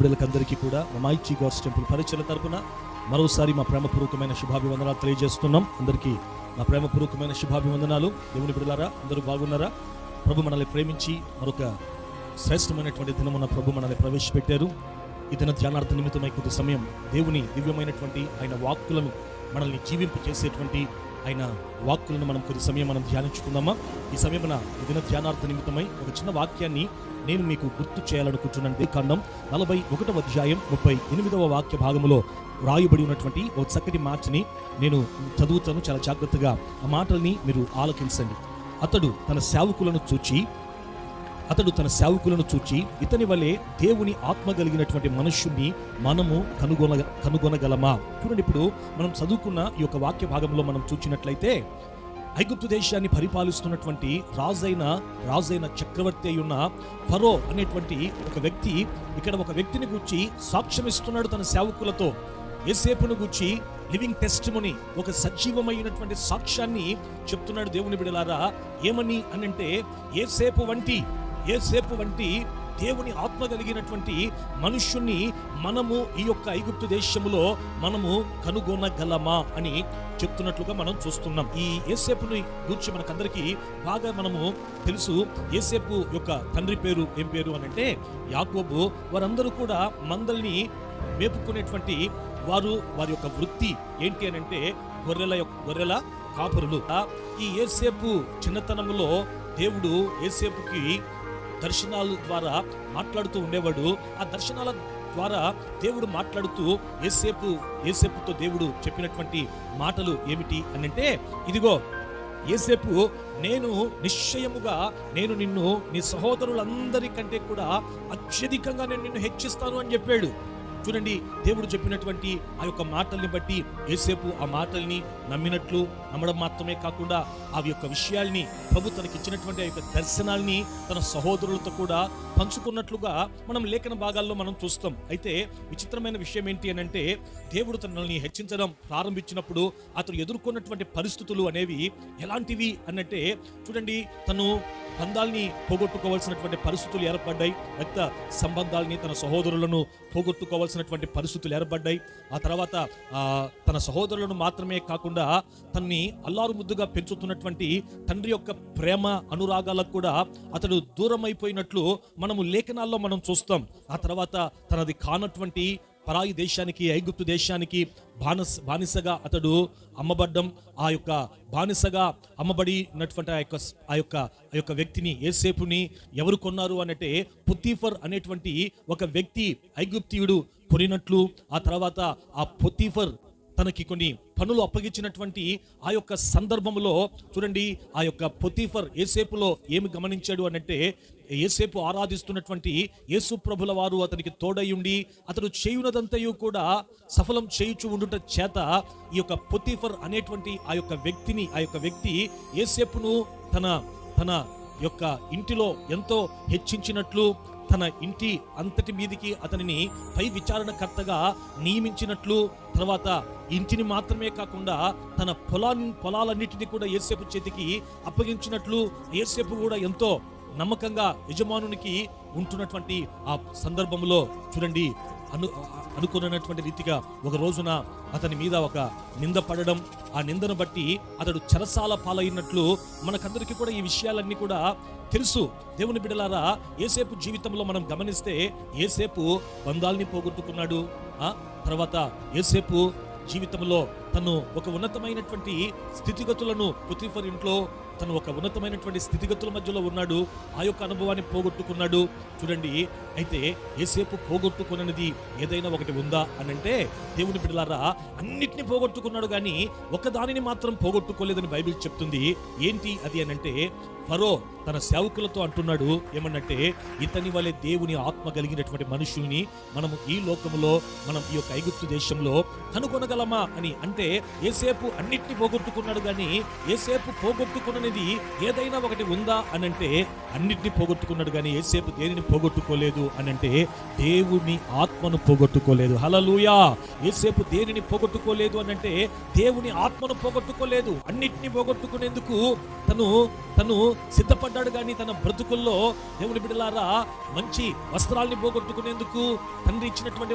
బిడ్డలకందరికీ కూడా మా మైచి God's temple పరిచయం తరపున మరోసారి మా ప్రేమపూర్వకమైన శుభాభివందనాలు తెలియజేస్తున్నాం. అందరికీ మా ప్రేమపూర్వకమైన శుభాభివందనాలు. దేవుని బిడ్డలారా అందరూ బాగున్నారా? ప్రభు మనల్ని ప్రేమించి మరొక శ్రేష్టమైనటువంటి దినమున ప్రభు మనల్ని ప్రవేశపెట్టారు. ఈ దిన ధ్యానార్థ నిమిత్తమై కొద్ది సమయం దేవుని దివ్యమైనటువంటి ఆయన వాక్కులను మనల్ని జీవింపు చేసేటువంటి ఆయన వాక్కులను మనం కొద్ది సమయం మనం ధ్యానించుకుందామా? ఈ సమయమున ఈ దిన ధ్యానార్థ నిమిత్తమై ఒక చిన్న వాక్యాన్ని నేను మీకు గుర్తు చేయాలనుకుంటున్నాను కాండం నలభై ఒకటవ అధ్యాయం ముప్పై ఎనిమిదవ వాక్య భాగంలో రాయబడి ఉన్నటువంటి ఒక చక్కటి మాటని నేను చదువుతాను. చాలా జాగ్రత్తగా ఆ మాటల్ని మీరు ఆలకించండి. అతడు తన సేవకులను చూచి అతడు తన సేవకులను చూచి ఇతని వలె దేవుని ఆత్మ కలిగినటువంటి మనుష్యుణ్ణి మనము కనుగొన కనుగొనగలమా? చూడండి ఇప్పుడు మనం చదువుకున్న ఈ యొక్క వాక్య భాగంలో మనం చూచినట్లయితే ఐగుప్తు దేశాన్ని పరిపాలిస్తున్నటువంటి రాజైన రాజైన చక్రవర్తి అయి ఉన్న ఫరో అనేటువంటి ఒక వ్యక్తి ఇక్కడ ఒక వ్యక్తిని గూర్చి సాక్ష్యం ఇస్తున్నాడు తన సేవకులతో. ఏసేపును గూర్చి లివింగ్ టెస్టిమనీ ఒక సజీవమైనటువంటి సాక్ష్యాన్ని చెప్తున్నాడు దేవుని బిడలారా. ఏమని అనంటే ఏసేపు వంటి ఏసేపు వంటి దేవుని ఆత్మ కలిగినటువంటి మనుష్యుణ్ణి మనము ఈ యొక్క ఐగుప్తు దేశములో మనము కనుగొనగలమా అని చెప్తున్నట్లుగా మనం చూస్తున్నాం. ఈ ఏసేపుని గురించి మనకందరికీ బాగా మనము తెలుసు. ఏసేపు యొక్క తండ్రి పేరు ఏం పేరు అని అంటే యాకోబు. వారందరూ కూడా మందల్ని మేపుకునేటువంటి వారు వారి యొక్క వృత్తి ఏంటి అని అంటే గొర్రెల యొక్క గొర్రెల కాపురులు. ఈ ఏసేపు చిన్నతనంలో దేవుడు ఏసేపుకి దర్శనాల ద్వారా మాట్లాడుతూ ఉండేవాడు. ఆ దర్శనాల ద్వారా దేవుడు మాట్లాడుతూ ఏసేపు ఏసేపుతో దేవుడు చెప్పినటువంటి మాటలు ఏమిటి అని అంటే ఇదిగో ఏసేపు నేను నిశ్చయముగా నేను నిన్ను నీ సహోదరులందరికంటే కూడా అత్యధికంగా నేను నిన్ను హెచ్చిస్తాను అని చెప్పాడు. చూడండి దేవుడు చెప్పినటువంటి ఆ యొక్క మాటల్ని బట్టి ఏసేపు ఆ మాటల్ని నమ్మినట్లు నమ్మడం మాత్రమే కాకుండా ఆ యొక్క విషయాల్ని ప్రభు తనకి ఇచ్చినటువంటి ఆ యొక్క దర్శనాల్ని తన సహోదరులతో కూడా పంచుకున్నట్లుగా మనం లేఖన భాగాల్లో మనం చూస్తాం. అయితే విచిత్రమైన విషయం ఏంటి అని అంటే దేవుడు తనల్ని హెచ్చించడం ప్రారంభించినప్పుడు అతను ఎదుర్కొన్నటువంటి పరిస్థితులు అనేవి ఎలాంటివి అన్నట్టే చూడండి తను బంధాల్ని పోగొట్టుకోవాల్సినటువంటి పరిస్థితులు ఏర్పడ్డాయి. రక్త సంబంధాల్ని తన సహోదరులను పోగొట్టుకోవాల్సినటువంటి పరిస్థితులు ఏర్పడ్డాయి. ఆ తర్వాత తన సహోదరులను మాత్రమే కాకుండా తన్ని అల్లారు ముద్దుగా పెంచుతున్నటువంటి తండ్రి యొక్క ప్రేమ అనురాగాలకు కూడా అతడు దూరం అయిపోయినట్లు మనము లేఖనాల్లో మనం చూస్తాం. ఆ తర్వాత తనది కానటువంటి పరాయి దేశానికి ఐగుప్తు దేశానికి బానిస బానిసగా అతడు అమ్మబడ్డం ఆ యొక్క బానిసగా అమ్మబడినటువంటి ఆ యొక్క ఆ యొక్క ఆ యొక్క వ్యక్తిని ఏసేపుని ఎవరు కొన్నారు అనంటే పుతీఫర్ అనేటువంటి ఒక వ్యక్తి ఐగుప్తియుడు కొనినట్లు ఆ తర్వాత ఆ పుతీఫర్ తనకి కొన్ని పనులు అప్పగించినటువంటి ఆ యొక్క సందర్భంలో చూడండి ఆ యొక్క పొతీఫర్ ఏసేపులో ఏమి గమనించాడు అనంటే ఏసేపు ఆరాధిస్తున్నటువంటి యేసు ప్రభుల వారు అతనికి తోడయుండి అతడు చేయునదంతయు కూడా సఫలం చేయుచు ఉండుట చేత ఈ యొక్క పొతీఫర్ అనేటువంటి ఆ యొక్క వ్యక్తిని ఆ యొక్క వ్యక్తి ఏసేపును తన తన యొక్క ఇంటిలో ఎంతో హెచ్చించినట్లు తన ఇంటి అంతటి మీదికి అతనిని పై విచారణకర్తగా నియమించినట్లు తర్వాత ఇంటిని మాత్రమే కాకుండా తన పొలాన్ని పొలాలన్నిటిని కూడా ఏసేపు చేతికి అప్పగించినట్లు ఏసేపు కూడా ఎంతో నమ్మకంగా యజమానునికి ఉంటున్నటువంటి ఆ సందర్భంలో చూడండి అను అనుకున్నటువంటి రీతిగా ఒక రోజున అతని మీద ఒక నింద పడడం. ఆ నిందను బట్టి అతడు చెరసాల పాలైనట్లు మనకందరికీ కూడా ఈ విషయాలన్నీ కూడా తెలుసు. దేవుని బిడలారా ఏసేపు జీవితంలో మనం గమనిస్తే ఏసేపు బంధాల్ని పోగొట్టుకున్నాడు. ఆ తర్వాత ఏసేపు జీవితంలో తను ఒక ఉన్నతమైనటువంటి స్థితిగతులను పుతిఫర్ ఇంట్లో తను ఒక ఉన్నతమైనటువంటి స్థితిగతుల మధ్యలో ఉన్నాడు. ఆ యొక్క అనుభవాన్ని పోగొట్టుకున్నాడు. చూడండి అయితే ఏసేపు పోగొట్టుకున్నది ఏదైనా ఒకటి ఉందా అని అంటే దేవుని బిడ్డలారా అన్నిటిని పోగొట్టుకున్నాడు కానీ ఒకదానిని మాత్రం పోగొట్టుకోలేదని బైబిల్ చెప్తుంది. ఏంటి అది అని అంటే ఫరో తన సేవకులతో అంటున్నాడు ఏమన్నంటే ఇతని వలె దేవుని ఆత్మ కలిగినటువంటి మనుషుల్ని మనము ఈ లోకములో మనం ఈ యొక్క ఐగుప్తు దేశంలో కనుగొనగలమా అని అంటే అంటే ఏసేపు అన్నిటిని పోగొట్టుకున్నాడు కానీ ఏసేపు పోగొట్టుకున్నది ఏదైనా ఒకటి ఉందా అని అంటే అన్నిటిని పోగొట్టుకున్నాడు కానీ ఏసేపు దేనిని పోగొట్టుకోలేదు అని అంటే దేవుని ఆత్మను పోగొట్టుకోలేదు. హలలుయా ఏసేపు దేనిని పోగొట్టుకోలేదు అని అంటే దేవుని ఆత్మను పోగొట్టుకోలేదు. అన్నిటిని పోగొట్టుకునేందుకు తను తను సిద్ధపడ్డాడు కానీ తన బ్రతుకుల్లో దేవుని బిడ్డలారా మంచి వస్త్రాల్ని పోగొట్టుకునేందుకు తండ్రి ఇచ్చినటువంటి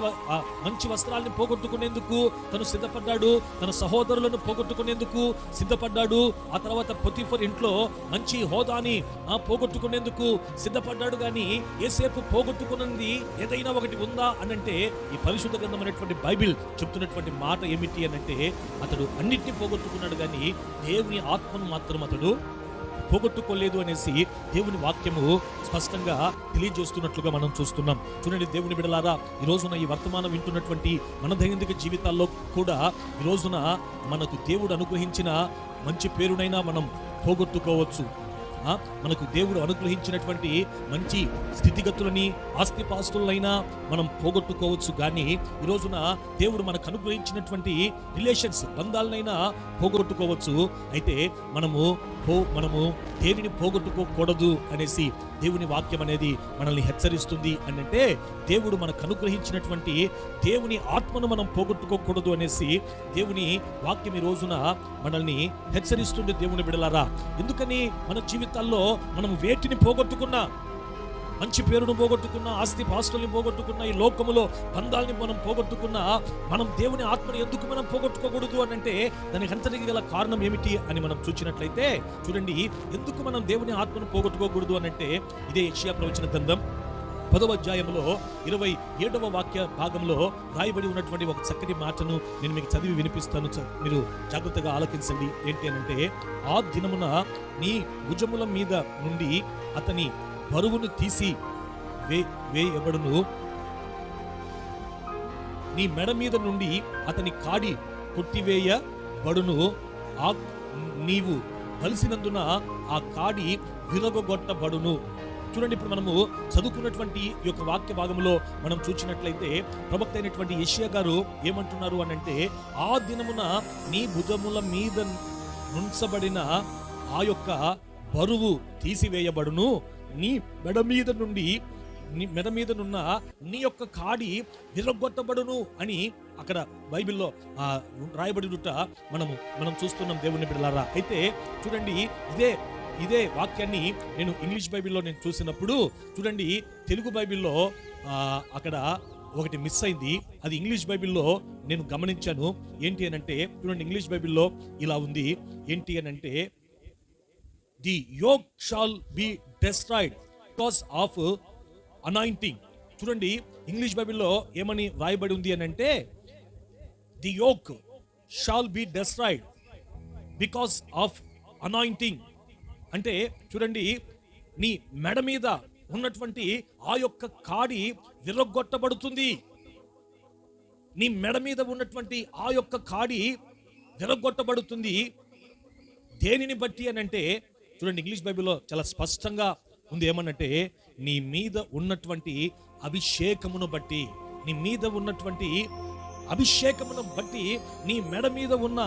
మంచి వస్త్రాల్ని పోగొట్టుకునేందుకు తను సిద్ధపడ్డాడు. తన సహోదరులను పోగొట్టుకునేందుకు సిద్ధపడ్డాడు. ఆ తర్వాత పొతిఫర్ ఇంట్లో మంచి హోదాని ఆ పోగొట్టుకునేందుకు సిద్ధపడ్డాడు. కానీ ఏసేపు పోగొట్టుకున్నది ఏదైనా ఒకటి ఉందా అనంటే ఈ పరిశుద్ధ గ్రంథం అనేటువంటి బైబిల్ చెప్తున్నటువంటి మాట ఏమిటి అనంటే అతడు అన్నిటిని పోగొట్టుకున్నాడు. కానీ దేవుని ఆత్మను మాత్రం అతడు పోగొట్టుకోలేదు అనేసి దేవుని వాక్యము స్పష్టంగా తెలియజేస్తున్నట్లుగా మనం చూస్తున్నాం. చూడండి దేవుని బిడలారా ఈ రోజున ఈ వర్తమానం వింటున్నటువంటి మన దైనందిక జీవితాల్లో కూడా ఈ రోజున మనకు దేవుడు అనుగ్రహించిన మంచి పేరునైనా మనం పోగొట్టుకోవచ్చు. మనకు దేవుడు అనుగ్రహించినటువంటి మంచి స్థితిగతులని ఆస్తిపాస్తులైనా మనం పోగొట్టుకోవచ్చు. కానీ ఈ రోజున దేవుడు మనకు అనుగ్రహించినటువంటి రిలేషన్స్ బంధాలనైనా పోగొట్టుకోవచ్చు. అయితే మనము పో మనము దేవుని పోగొట్టుకోకూడదు అనేసి దేవుని వాక్యం అనేది మనల్ని హెచ్చరిస్తుంది అని అంటే దేవుడు మనకు అనుగ్రహించినటువంటి దేవుని ఆత్మను మనం పోగొట్టుకోకూడదు అనేసి దేవుని వాక్యం ఈ రోజున మనల్ని హెచ్చరిస్తుంది దేవుని బిడలారా. ఎందుకని? మన జీవితాల్లో మనం వేటిని పోగొట్టుకున్నా మంచి పేరును పోగొట్టుకున్న ఆస్తి పాస్తుల్ని పోగొట్టుకున్న ఈ లోకములో బంధాల్ని మనం పోగొట్టుకున్న మనం దేవుని ఆత్మని ఎందుకు మనం పోగొట్టుకోకూడదు అని అంటే దానికి అంతటికి గల కారణం ఏమిటి అని మనం చూసినట్లయితే చూడండి ఎందుకు మనం దేవుని ఆత్మను పోగొట్టుకోకూడదు అని అంటే ఇదే యెషయా ప్రవచన గ్రంథం పదవ అధ్యాయంలో ఇరవై ఏడవ వాక్య భాగంలో రాయబడి ఉన్నటువంటి ఒక చక్కటి మాటను నేను మీకు చదివి వినిపిస్తాను. మీరు జాగ్రత్తగా ఆలకించండి. ఏంటి అని అంటే ఆ దినమున నీ భుజముల మీద నుండి అతని బరువును తీసి వే వేయబడును నీ మెడ మీద నుండి అతని కాడి కొట్టివేయబడును. ఆ నీవు కలిసినందున ఆ కాడి విరగొట్టబడును. చూడండి ఇప్పుడు మనము చదువుకున్నటువంటి ఈ యొక్క వాక్య భాగంలో మనం చూసినట్లయితే ప్రవక్త అయినటువంటి యెషయా గారు ఏమంటున్నారు అని అంటే ఆ దినమున నీ భుజముల మీద నుంచబడిన ఆ యొక్క బరువు తీసివేయబడును. నీ మెడ మీద నుండి నీ మెడ మీద నున్న నీ యొక్క కాడి విరగొట్టబడును అని అక్కడ బైబిల్లో రాయబడి రాయబడినట మనము మనం చూస్తున్నాం దేవుని బిడ్డలారా. అయితే చూడండి ఇదే ఇదే వాక్యాన్ని నేను ఇంగ్లీష్ బైబిల్లో నేను చూసినప్పుడు చూడండి తెలుగు బైబిల్లో అక్కడ ఒకటి మిస్ అయింది. అది ఇంగ్లీష్ బైబిల్లో నేను గమనించాను. ఏంటి అని అంటే చూడండి ఇంగ్లీష్ బైబిల్లో ఇలా ఉంది. ఏంటి అని అంటే the yoke shall be destroyed because of anointing చూడండి ఇంగ్లీష్ బైబిల్లో ఏమని రాయబడి ఉంది అని అంటే the yoke shall be destroyed because of anointing అంటే చూడండి నీ మెడ మీద ఉన్నటువంటి ఆ యొక్క కాడి విరగొట్టబడుతుంది నీ మెడ మీద ఉన్నటువంటి ఆ యొక్క కాడి విరగొట్టబడుతుంది దేనిని బట్టి అని అంటే చూడండి ఇంగ్లీష్ బైబిల్లో చాలా స్పష్టంగా ఉంది ఏమనంటే నీ మీద ఉన్నటువంటి అభిషేకమును బట్టి నీ మీద ఉన్నటువంటి అభిషేకమును బట్టి నీ మెడ మీద ఉన్న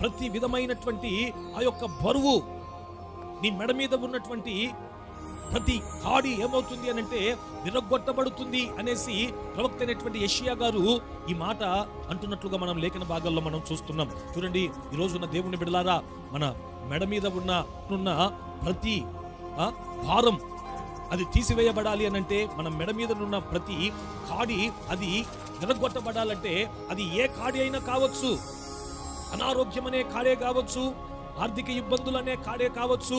ప్రతి విధమైనటువంటి ఆ యొక్క బరువు నీ మెడ మీద ఉన్నటువంటి ప్రతి కాడి ఏమవుతుంది అని అంటే విరగొట్టబడుతుంది అనేసి ప్రవక్త అయినటువంటి యషియా గారు ఈ మాట అంటున్నట్లుగా మనం లేఖన భాగాల్లో మనం చూస్తున్నాం. చూడండి ఈ రోజున దేవుని బిడలారా మన మెడ మీద ఉన్న ఉన్న ప్రతి భారం అది తీసివేయబడాలి అని అంటే మన మెడ మీద ఉన్న ప్రతి కాడి అది విరగొట్టబడాలంటే అది ఏ కాడి అయినా కావచ్చు. అనారోగ్యం అనే కాడే కావచ్చు. ఆర్థిక ఇబ్బందులు అనే కాడే కావచ్చు.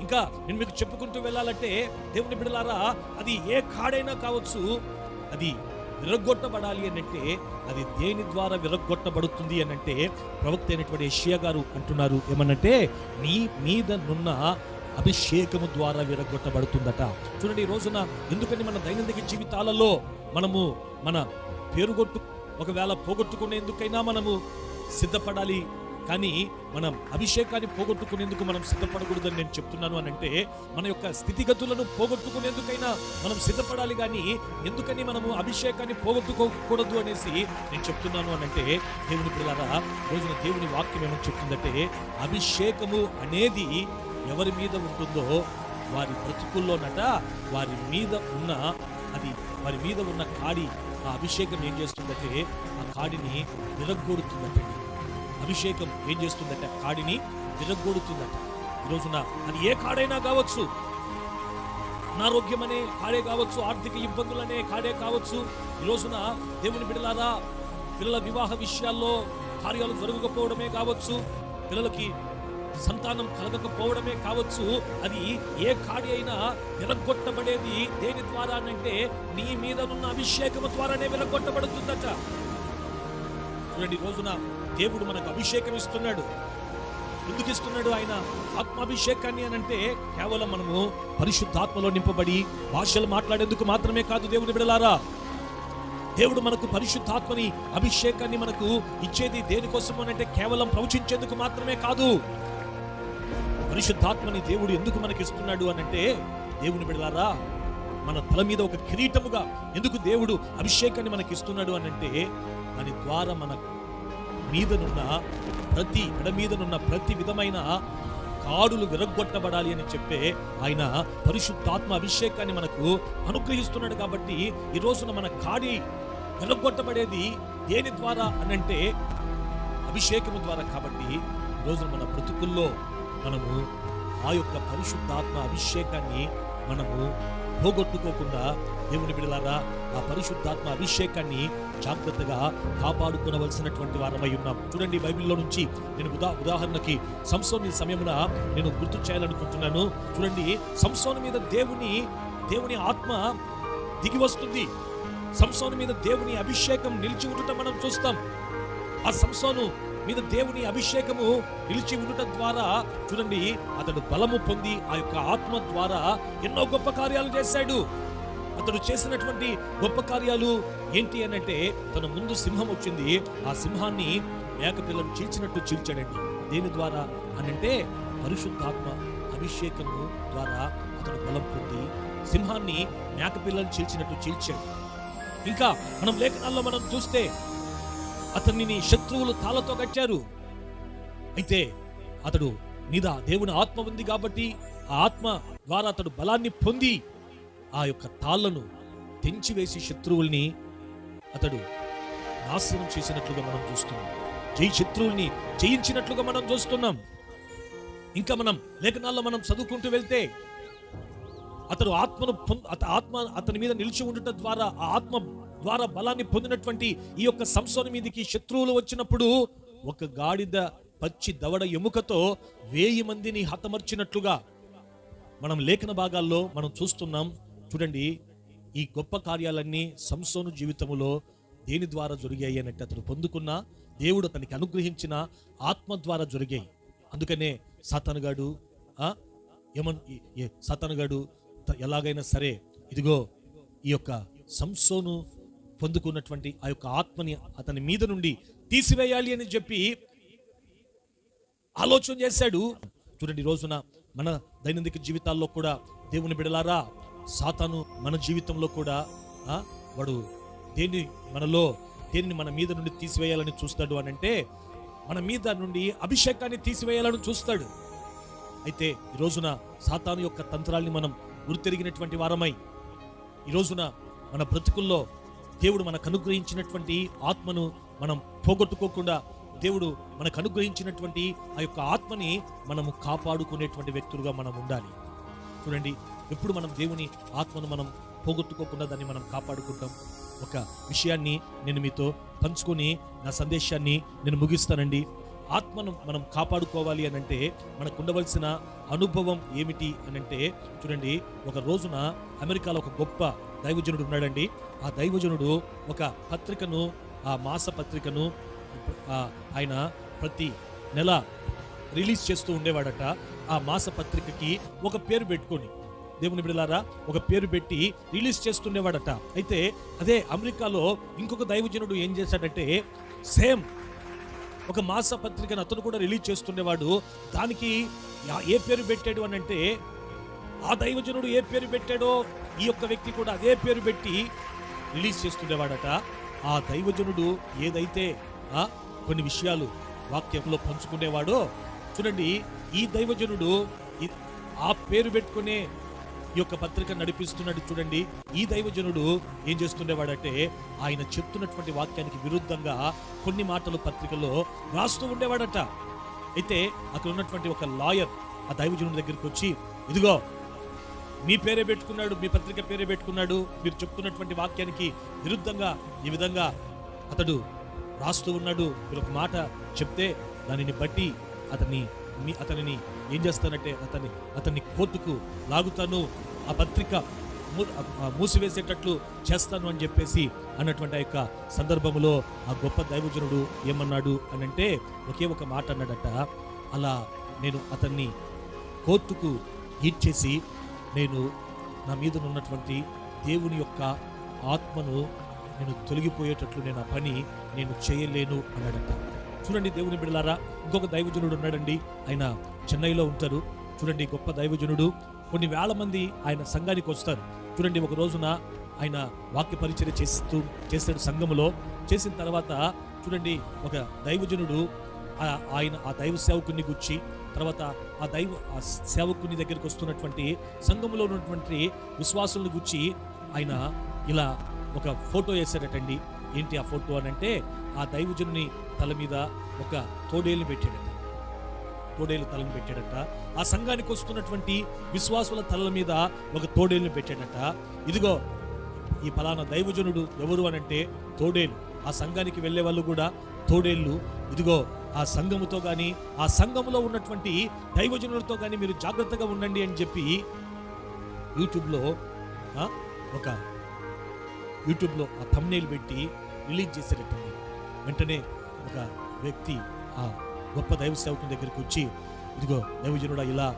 ఇంకా నేను మీకు చెప్పుకుంటూ వెళ్ళాలంటే దేవుని బిడలారా అది ఏ కాడైనా కావచ్చు అది విరగొట్టబడాలి అనంటే అది దేని ద్వారా విరగొట్టబడుతుంది అని అంటే ప్రవక్త అయినటువంటి యెషయా గారు అంటున్నారు. ఏమనంటే నీ మీద నున్న అభిషేకము ద్వారా విరగొట్టబడుతుందట చూడండి ఈ రోజున ఎందుకని మన దైనందిక జీవితాలలో మనము మన పేరుగొట్టు ఒకవేళ పోగొట్టుకునేందుకైనా మనము సిద్ధపడాలి కానీ మనం అభిషేకాన్ని పోగొట్టుకునేందుకు మనం సిద్ధపడకూడదని నేను చెప్తున్నాను అని అంటే మన యొక్క స్థితిగతులను పోగొట్టుకునేందుకైనా మనం సిద్ధపడాలి కానీ ఎందుకని మనము అభిషేకాన్ని పోగొట్టుకోకూడదు అనేసి నేను చెప్తున్నాను అని అంటే దేవుని పిల్లరా రోజున దేవుని వాక్యం ఏమని చెప్తుందంటే అభిషేకము అనేది ఎవరి మీద ఉంటుందో వారి బ్రతుకుల్లోనట వారి మీద ఉన్న అది వారి మీద ఉన్న కాడి ఆ అభిషేకం ఏం చేస్తుందంటే ఆ కాడిని విరగ్గొడుతుందట అభిషేకం ఏం చేస్తుందంటే? కాడిని విరగ్గొడుతుందట. ఈ రోజున అది ఏ కాడైనా కావచ్చు. అనారోగ్యం అనే కాడే కావచ్చు ఆర్థిక ఇబ్బందులనే కాడే కావచ్చు. ఈ రోజున దేవుని బిడలారా పిల్లల వివాహ విషయాల్లో కార్యాలు జరగకపోవడమే కావచ్చు. పిల్లలకి సంతానం కలగకపోవడమే కావచ్చు. అది ఏ కాడి అయినా విరగొట్టబడేది దేని ద్వారా అంటే నీ మీద ఉన్న అభిషేకము ద్వారానే విరగొట్టబడుతుందట చూడండి రోజున దేవుడు మనకు అభిషేకం ఇస్తున్నాడు. ఎందుకు ఇస్తున్నాడు? ఆయన ఆత్మాభిషేకాన్ని అని అంటే కేవలం మనము పరిశుద్ధాత్మలో నింపబడి భాషలు మాట్లాడేందుకు మాత్రమే కాదు దేవుని బిడలారా. దేవుడు మనకు పరిశుద్ధాత్మని అభిషేకాన్ని మనకు ఇచ్చేది దేనికోసం అని అంటే కేవలం ప్రవచించేందుకు మాత్రమే కాదు. పరిశుద్ధాత్మని దేవుడు ఎందుకు మనకి ఇస్తున్నాడు అని అంటే దేవుని బిడలారా మన తల మీద ఒక కిరీటముగా ఎందుకు దేవుడు అభిషేకాన్ని మనకి ఇస్తున్నాడు అని అంటే దాని ద్వారా మన మీదనున్న ప్రతి మెడ మీదనున్న ప్రతి విధమైన కాడులు విరగ్గొట్టబడాలి అని చెప్పే ఆయన పరిశుద్ధాత్మ అభిషేకాన్ని మనకు అనుగ్రహిస్తున్నాడు కాబట్టి ఈ రోజున మన కాడి విరగ్గొట్టబడేది దేని ద్వారా అనంటే అభిషేకము ద్వారా కాబట్టి ఈ రోజున మన బ్రతుకుల్లో మనము ఆ యొక్క పరిశుద్ధాత్మ అభిషేకాన్ని మనము పోగొట్టుకోకుండా దేవుని బిడలారా ఆ పరిశుద్ధాత్మ అభిషేకాన్ని జాగ్రత్తగా కాపాడుకునవలసినటువంటి వారమై ఉన్నాం. చూడండి బైబిల్లో నుంచి నేను ఉదా ఉదాహరణకి సంసోని సమయమున నేను గుర్తు చేయాలనుకుంటున్నాను. చూడండి సంసోని మీద దేవుని దేవుని ఆత్మ దిగి వస్తుంది. సంసోను మీద దేవుని అభిషేకం నిలిచి ఉండటం మనం చూస్తాం. ఆ సంసోను మీద దేవుని అభిషేకము నిలిచి ఉండటం ద్వారా చూడండి అతడు బలము పొంది ఆ యొక్క ఆత్మ ద్వారా ఎన్నో గొప్ప కార్యాలు చేశాడు. అతడు చేసినటువంటి గొప్ప కార్యాలు ఏంటి అని అంటే తన ముందు సింహం వచ్చింది. ఆ సింహాన్ని మేకపిల్లను చీల్చినట్టు చీల్చాడండి. దేని ద్వారా అనంటే పరిశుద్ధాత్మ అభిషేకము ద్వారా అతడు బలం పొంది సింహాన్ని మేకపిల్లను చీల్చినట్టు చీల్చాడు. ఇంకా మనం లేఖనాల్లో మనం చూస్తే అతన్ని శత్రువులు తాళతో కట్టారు. అయితే అతడు మీద దేవుని ఆత్మ ఉంది కాబట్టి ఆ ఆత్మ ద్వారా అతడు బలాన్ని పొంది ఆ యొక్క తాళ్ళను తెంచివేసి శత్రువుల్ని అతడు నాశనం చేసినట్లుగా మనం చూస్తున్నాం. జై శత్రువుల్ని జయించినట్లుగా మనం చూస్తున్నాం. ఇంకా మనం లేఖనాల్లో మనం చదువుకుంటూ వెళ్తే అతడు ఆత్మను పొంద ఆత్మ అతని మీద నిలిచి ఉండటం ద్వారా ఆ ఆత్మ ద్వారా బలాన్ని పొందినటువంటి ఈ యొక్క సంసోన మీదకి శత్రువులు వచ్చినప్పుడు ఒక గాడిద పచ్చి దవడ ఎముకతో వేయి మందిని హతమర్చినట్లుగా మనం లేఖన భాగాల్లో మనం చూస్తున్నాం. చూడండి ఈ గొప్ప కార్యాలన్నీ సంసోను జీవితములో దేని ద్వారా జరిగాయి అన్నట్టు అతడు పొందుకున్న దేవుడు అతనికి అనుగ్రహించిన ఆత్మ ద్వారా జరిగాయి. అందుకనే సాతానుగాడు ఏమన్ ఈ- ఎలాగైనా సరే ఇదిగో ఈ యొక్క సంసోను పొందుకున్నటువంటి ఆ యొక్క ఆత్మని అతని మీద నుండి తీసివేయాలి అని చెప్పి ఆలోచన చేశాడు. చూడండి రోజున మన దైనందిక జీవితాల్లో కూడా దేవుని బిడలారా సాతాను మన జీవితంలో కూడా వాడు దేన్ని మనలో దేన్ని మన మీద నుండి తీసివేయాలని చూస్తాడు అని అంటే మన మీద నుండి అభిషేకాన్ని తీసివేయాలని చూస్తాడు. అయితే ఈ రోజున సాతాను యొక్క తంత్రాల్ని మనం గుర్తెరిగినటువంటి వారమై ఈ రోజున మన బ్రతుకుల్లో దేవుడు మనకు అనుగ్రహించినటువంటి ఆత్మను మనం పోగొట్టుకోకుండా దేవుడు మనకు అనుగ్రహించినటువంటి ఆ యొక్క ఆత్మని మనము కాపాడుకునేటువంటి వ్యక్తులుగా మనం ఉండాలి. చూడండి ఎప్పుడు మనం దేవుని ఆత్మను మనం పోగొట్టుకోకుండా దాన్ని మనం కాపాడుకుంటాం. ఒక విషయాన్ని నేను మీతో పంచుకొని నా సందేశాన్ని నేను ముగిస్తానండి. ఆత్మను మనం కాపాడుకోవాలి అని అంటే మనకు ఉండవలసిన అనుభవం ఏమిటి అని అంటే చూడండి ఒక రోజున అమెరికాలో ఒక గొప్ప దైవజనుడు ఉన్నాడండి. ఆ దైవజనుడు ఒక పత్రికను ఆ మాస పత్రికను ఆయన ప్రతి నెల రిలీజ్ చేస్తూ ఉండేవాడట. ఆ మాస పత్రికకి ఒక పేరు పెట్టుకొని దేవుని బిడలారా ఒక పేరు పెట్టి రిలీజ్ చేస్తుండేవాడట అయితే అదే అమెరికాలో ఇంకొక దైవజనుడు ఏం చేశాడంటే సేమ్ ఒక మాస పత్రికను అతను కూడా రిలీజ్ చేస్తుండేవాడు. దానికి ఏ పేరు పెట్టాడు అని అంటే ఆ దైవజనుడు ఏ పేరు పెట్టాడో ఈ యొక్క వ్యక్తి కూడా అదే పేరు పెట్టి రిలీజ్ చేస్తుండేవాడట. ఆ దైవజనుడు ఏదైతే కొన్ని విషయాలు వాక్యంలో పంచుకునేవాడో చూడండి ఈ దైవజనుడు ఆ పేరు పెట్టుకునే ఈ యొక్క పత్రిక నడిపిస్తున్నాడు చూడండి. ఈ దైవజనుడు ఏం చేస్తుండేవాడంటే ఆయన చెప్తున్నటువంటి వాక్యానికి విరుద్ధంగా కొన్ని మాటలు పత్రికలో రాస్తూ ఉండేవాడట. అయితే అక్కడ ఉన్నటువంటి ఒక లాయర్ ఆ దైవజనుడి దగ్గరికి వచ్చి ఇదిగో మీ పేరే పెట్టుకున్నాడు మీ పత్రిక పేరే పెట్టుకున్నాడు మీరు చెప్తున్నటువంటి వాక్యానికి విరుద్ధంగా ఈ విధంగా అతడు రాస్తూ ఉన్నాడు. మీరు ఒక మాట చెప్తే దానిని బట్టి అతన్ని మీ అతనిని ఏం చేస్తానంటే అతన్ని అతన్ని కోర్టుకు లాగుతాను ఆ పత్రిక మూసివేసేటట్లు చేస్తాను అని చెప్పేసి అన్నటువంటి ఆ యొక్క సందర్భంలో ఆ గొప్ప దైవజనుడు ఏమన్నాడు అని అంటే ఒకే ఒక మాట అన్నాడట అలా నేను అతన్ని కోర్టుకు ఈడ్చేసి నేను నా మీద ఉన్నటువంటి దేవుని యొక్క ఆత్మను నేను తొలగిపోయేటట్లు నేను ఆ పని నేను చేయలేను అన్నాడట. చూడండి దేవుని బిడలారా ఇంకొక దైవజనుడు ఉన్నాడండి. ఆయన చెన్నైలో ఉంటారు. చూడండి గొప్ప దైవజనుడు. కొన్ని వేల మంది ఆయన సంఘానికి వస్తారు. చూడండి ఒక రోజున ఆయన వాక్య పరిచర్య చేస్తూ చేస్తాడు సంఘములో. చేసిన తర్వాత చూడండి ఒక దైవజనుడు ఆయన ఆ దైవ సేవకుని గుచ్చి తర్వాత ఆ దైవ ఆ సేవకుని దగ్గరికి వస్తున్నటువంటి సంఘములో ఉన్నటువంటి విశ్వాసులను గుచ్చి ఆయన ఇలా ఒక ఫోటో వేశారటండి. ఏంటి ఆ ఫోటో అని అంటే ఆ దైవజనుని తల మీద ఒక తోడేలు పెట్టాడట. తోడేలు తలను పెట్టాడట. ఆ సంఘానికి వస్తున్నటువంటి విశ్వాసుల తలల మీద ఒక తోడేలుని పెట్టాడట. ఇదిగో ఈ ఫలానా దైవజనుడు ఎవరు అని అంటే తోడేలు. ఆ సంఘానికి వెళ్ళే వాళ్ళు కూడా తోడేళ్ళు. ఇదిగో ఆ సంఘముతో కానీ ఆ సంఘములో ఉన్నటువంటి దైవజనులతో కానీ మీరు జాగ్రత్తగా ఉండండి అని చెప్పి యూట్యూబ్లో ఒక యూట్యూబ్లో ఆ thumbnail పెట్టి రిలీజ్ చేసేటట్టండి వెంటనే ఒక వ్యక్తి ఆ గొప్ప దైవ సేవకుని దగ్గరికి వచ్చి ఇదిగో దైవజనుడా ఇలా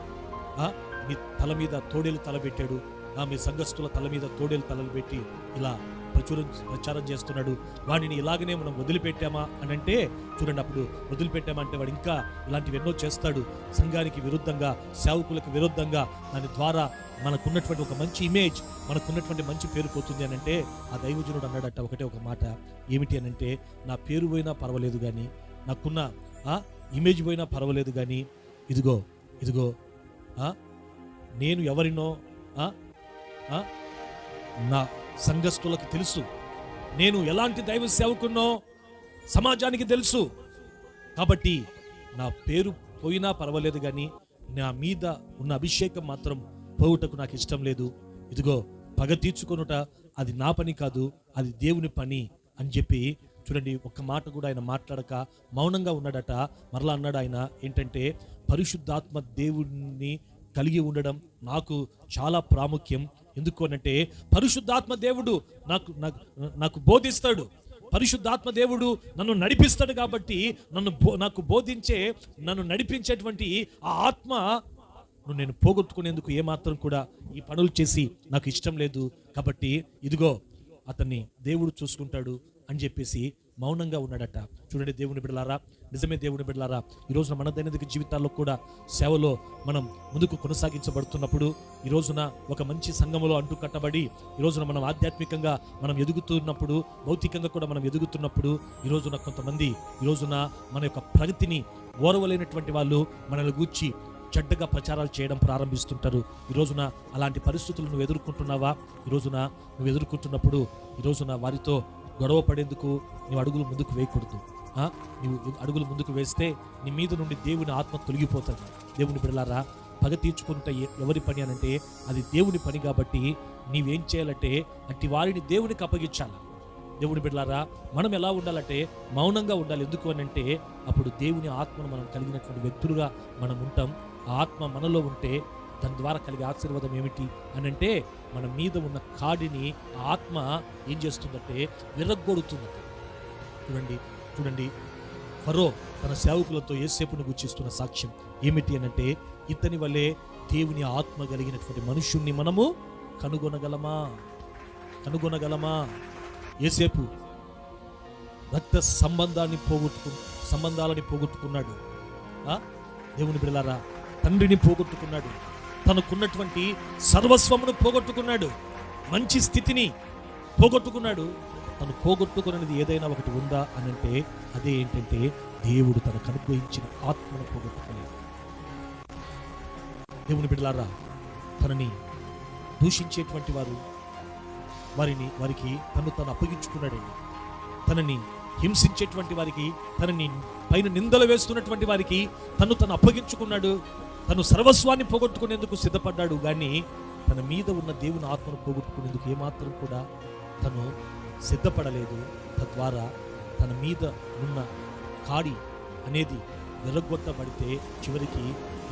ఆ, మీ తల మీద తోడేలు తలబెట్టాడు ఆమె ఆ, మీ సంఘస్థుల తల మీద తోడేలు తలలు పెట్టి ఇలా ప్రచురం ప్రచారం చేస్తున్నాడు. వాడిని ఇలాగనే మనం వదిలిపెట్టామా అని అంటే చూడండి అప్పుడు వదిలిపెట్టామంటే వాడు ఇంకా ఇలాంటివి ఎన్నో చేస్తాడు. సంఘానికి విరుద్ధంగా సేవకులకు విరుద్ధంగా దాని ద్వారా మనకున్నటువంటి ఒక మంచి ఇమేజ్ మనకున్నటువంటి మంచి పేరు పోతుంది అని అంటే ఆ దైవజనుడు అన్నాడట ఒకటే ఒక మాట. ఏమిటి అని అంటే నా పేరు పోయినా పర్వాలేదు కానీ నాకున్న ఆ, ఇమేజ్ పోయినా పర్వాలేదు కానీ ఇదిగో ఇదిగో నేను ఎవరినో నా సంఘస్థులకు తెలుసు. నేను ఎలాంటి దైవ సేవకున్నో సమాజానికి తెలుసు. కాబట్టి నా పేరు పోయినా పర్వాలేదు కానీ నా మీద ఉన్న అభిషేకం మాత్రం పోవుటకు నాకు ఇష్టం లేదు. ఇదిగో పగ తీర్చుకొనుట అది నా పని కాదు అది దేవుని పని అని చెప్పి చూడండి ఒక్క మాట కూడా ఆయన మాట్లాడక మౌనంగా ఉన్నాడట. మరలా అన్నాడు ఆయన ఏంటంటే పరిశుద్ధాత్మ దేవుణ్ణి కలిగి ఉండడం నాకు చాలా ప్రాముఖ్యం. ఎందుకు అనంటే పరిశుద్ధాత్మ దేవుడు నాకు నాకు నాకు బోధిస్తాడు. పరిశుద్ధాత్మ దేవుడు నన్ను నడిపిస్తాడు కాబట్టి నన్ను బో- నాకు బోధించే నన్ను నడిపించేటువంటి ఆ ఆత్మ నేను పోగొట్టుకునేందుకు ఏమాత్రం కూడా ఈ పనులు చేసి నాకు ఇష్టం లేదు. కాబట్టి ఇదిగో అతన్ని దేవుడు చూసుకుంటాడు అని చెప్పేసి మౌనంగా ఉన్నాడట. చూడండి దేవుని బిడ్డలారా నిజమే దేవుని బిడ్డలారా ఈరోజున మన దైనందిక జీవితాల్లో కూడా సేవలో మనం ముందుకు కొనసాగించబడుతున్నప్పుడు ఈ రోజున ఒక మంచి సంఘములో అంటు కట్టబడి ఈ రోజున మనం ఆధ్యాత్మికంగా మనం ఎదుగుతున్నప్పుడు భౌతికంగా కూడా మనం ఎదుగుతున్నప్పుడు ఈ రోజున కొంతమంది ఈ రోజున మన యొక్క ప్రగతిని ఓరవలేనటువంటి వాళ్ళు మనల్ని గూర్చి చెడ్డగా ప్రచారాలు చేయడం ప్రారంభిస్తుంటారు. ఈ రోజున అలాంటి పరిస్థితులు నువ్వు ఎదుర్కొంటున్నావా? ఈ రోజున నువ్వు ఎదుర్కొంటున్నప్పుడు ఈ రోజున వారితో గొడవ పడేందుకు నీవు అడుగులు ముందుకు వేయకూడదు. నీవు అడుగులు ముందుకు వేస్తే నీ మీద నుండి దేవుని ఆత్మ తొలగిపోతుంది. దేవుని బిడలారా పగ తీర్చుకుంటే ఎవరి పని అనంటే అది దేవుని పని కాబట్టి నీవేం చేయాలంటే అట్టి వారిని దేవునికి అప్పగించాలి. దేవుని బిడ్డలారా మనం ఎలా ఉండాలంటే మౌనంగా ఉండాలి. ఎందుకు అని అంటే అప్పుడు దేవుని ఆత్మను మనం కలిగినటువంటి వ్యక్తులుగా మనం ఉంటాం. ఆ ఆత్మ మనలో ఉంటే దాని ద్వారా కలిగే ఆశీర్వాదం ఏమిటి అని అంటే మన మీద ఉన్న కాడిని ఆత్మ ఏం చేస్తుందంటే విరగ్గొడుతుందట. చూడండి చూడండి. ఫరో తన సేవకులతో ఏసేపుని గుర్చిస్తున్న సాక్ష్యం ఏమిటి అని అంటే ఇతని వల్లే దేవుని ఆత్మ కలిగినటువంటి మనుష్యుణ్ణి మనము కనుగొనగలమా? కనుగొనగలమా? ఏసేపు రక్త సంబంధాన్ని పోగొట్టుకు సంబంధాలని పోగొట్టుకున్నాడు. దేవుని బిడలారా తండ్రిని పోగొట్టుకున్నాడు. తనకున్నటువంటి సర్వస్వమును పోగొట్టుకున్నాడు. మంచి స్థితిని పోగొట్టుకున్నాడు. తను పోగొట్టుకున్నది ఏదైనా ఒకటి ఉందా అని అంటే అదే ఏంటంటే దేవుడు తనకు అనుగ్రహించిన ఆత్మను పోగొట్టుకోలేదు దేవుని బిడ్డలారా తనని దూషించేటువంటి వారు వారిని వారికి తను తను అప్పగించుకున్నాడండి. తనని హింసించేటువంటి వారికి తనని పైన నిందలు వేస్తున్నటువంటి వారికి తను తను అప్పగించుకున్నాడు. తను సర్వస్వాన్ని పోగొట్టుకునేందుకు సిద్ధపడ్డాడు కానీ తన మీద ఉన్న దేవుని ఆత్మను పోగొట్టుకునేందుకు ఏమాత్రం కూడా తను సిద్ధపడలేదు. తద్వారా తన మీద ఉన్న కాడి అనేది వెరగొట్టబడితే చివరికి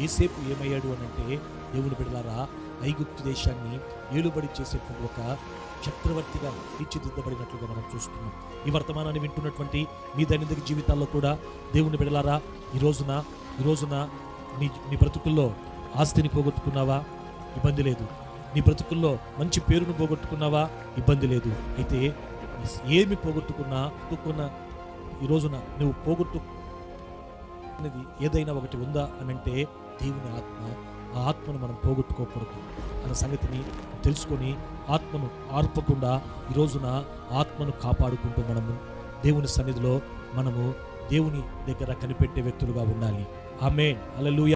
ఏసేపు ఏమయ్యాడు అని అంటే దేవుని బిడలారా ఐగుప్తు దేశాన్ని ఏలుబడి చేసేటువంటి ఒక చక్రవర్తిగా తీర్చిదిద్దబడినట్లుగా మనం చూస్తున్నాం. ఈ వర్తమానాన్ని వింటున్నటువంటి మీ దైనందిక జీవితాల్లో కూడా దేవుని బిడలారా ఈ రోజున ఈ రోజున నీ నీ బ్రతుకుల్లో ఆస్తిని పోగొట్టుకున్నావా? ఇబ్బంది లేదు. నీ బ్రతుకుల్లో మంచి పేరును పోగొట్టుకున్నావా? ఇబ్బంది లేదు. అయితే ఏమి పోగొట్టుకున్నా పోగొట్టుకున్న ఈ రోజున నువ్వు పోగొట్టుకున్నది అనేది ఏదైనా ఒకటి ఉందా అని అంటే దేవుని ఆత్మ ఆ ఆత్మను మనం పోగొట్టుకోకూడదు అన్న సంగతిని తెలుసుకొని ఆత్మను ఆర్పకుండా ఈ రోజున ఆత్మను కాపాడుకుంటూ మనము దేవుని సన్నిధిలో మనము దేవుని దగ్గర కనిపెట్టే వ్యక్తులుగా ఉండాలి. Amen. Hallelujah.